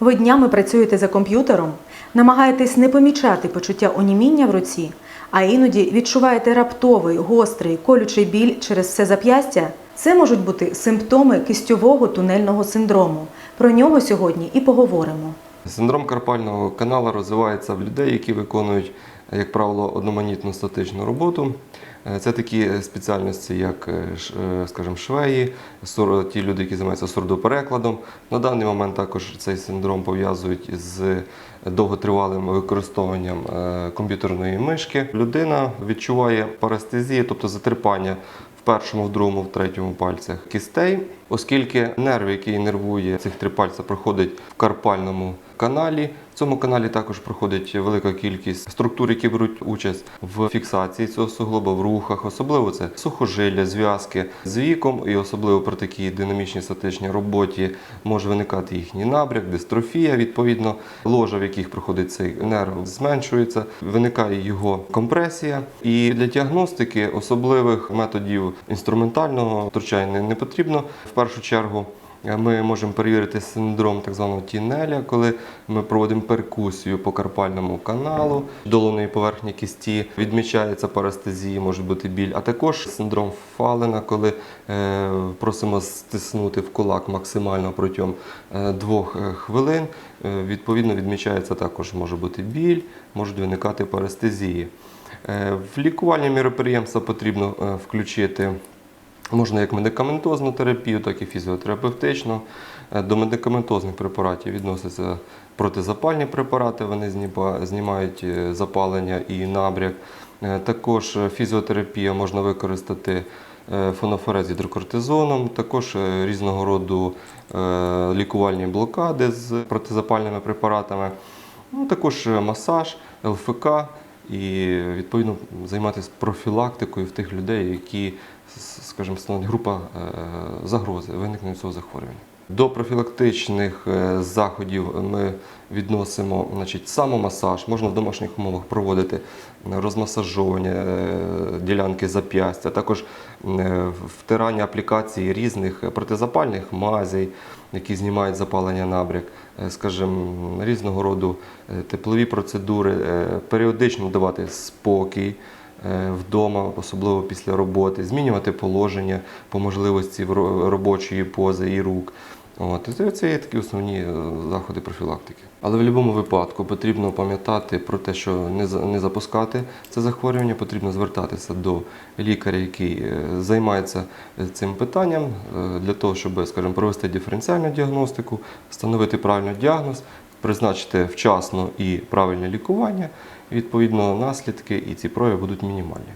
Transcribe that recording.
Ви днями працюєте за комп'ютером, намагаєтесь не помічати почуття оніміння в руці, а іноді відчуваєте раптовий, гострий, колючий біль через все зап'ястя. Це можуть бути симптоми кистьового тунельного синдрому. Про нього сьогодні і поговоримо. Синдром карпального каналу розвивається в людей, які виконують, як правило, одноманітну статичну роботу. Е, Це такі спеціальності, як, е, е, скажімо, швеї, ті люди, які займаються сурдоперекладом. На даний момент також цей синдром пов'язують з довготривалим використовуванням комп'ютерної мишки. Людина відчуває парестезію, тобто затрипання в першому, в другому, в третьому пальцях кістей, оскільки нерв, який нервує цих три пальця, проходить в карпальному каналі. Цьому каналі також проходить велика кількість структур, які беруть участь в фіксації цього суглоба, в рухах, особливо це сухожилля, зв'язки з віком, і особливо при такій динамічній статичній роботі може виникати їхній набряк, дистрофія. Відповідно, ложа, в яких проходить цей нерв, зменшується, виникає його компресія. І для діагностики особливих методів інструментального втручання не потрібно. В першу чергу ми можемо перевірити синдром так званого тінеля, коли ми проводимо перкусію по карпальному каналу долоної поверхні кісті, відмічається парестезія, може бути біль, а також синдром Фалена, коли е, просимо стиснути в кулак максимально протягом е, двох е, хвилин. Відповідно, відмічається також може бути біль, можуть виникати парестезії. Е, В лікувальні міроприємства потрібно включити Можна як медикаментозну терапію, так і фізіотерапевтичну. Е, До медикаментозних препаратів відносяться протизапальні препарати, вони знімають е, запалення і набряк. Е, Також фізіотерапія можна використати е, фенофорез з гідрокортизоном, також різного роду лікувальні блокади з протизапальними препаратами, ну, також масаж, ЛФК і відповідно займатися профілактикою в тих людей, які, скажімо, становить група е, загрози виникнення цього захворювання. До профілактичних е, заходів ми відносимо значить, самомасаж, можна в домашніх умовах проводити е, ділянки зап'ястя, також втирання аплікацій різних протизапальних мазей, які знімають запалення набряк, скажімо, різного роду теплові процедури, періодично давати спокій вдома, особливо після роботи, змінювати положення по можливості робочої пози і рук. От, це- є такі основні е, заходи профілактики. Але в будь-якому випадку потрібно пам'ятати про те, що не, запускати це захворювання, потрібно звертатися до лікаря, який е, займається е, цим питанням, е, для того, щоб, скажімо, провести диференціальну діагностику, встановити правильний діагноз, призначити вчасно і правильне лікування. Відповідно, наслідки і ці прояви будуть мінімальні.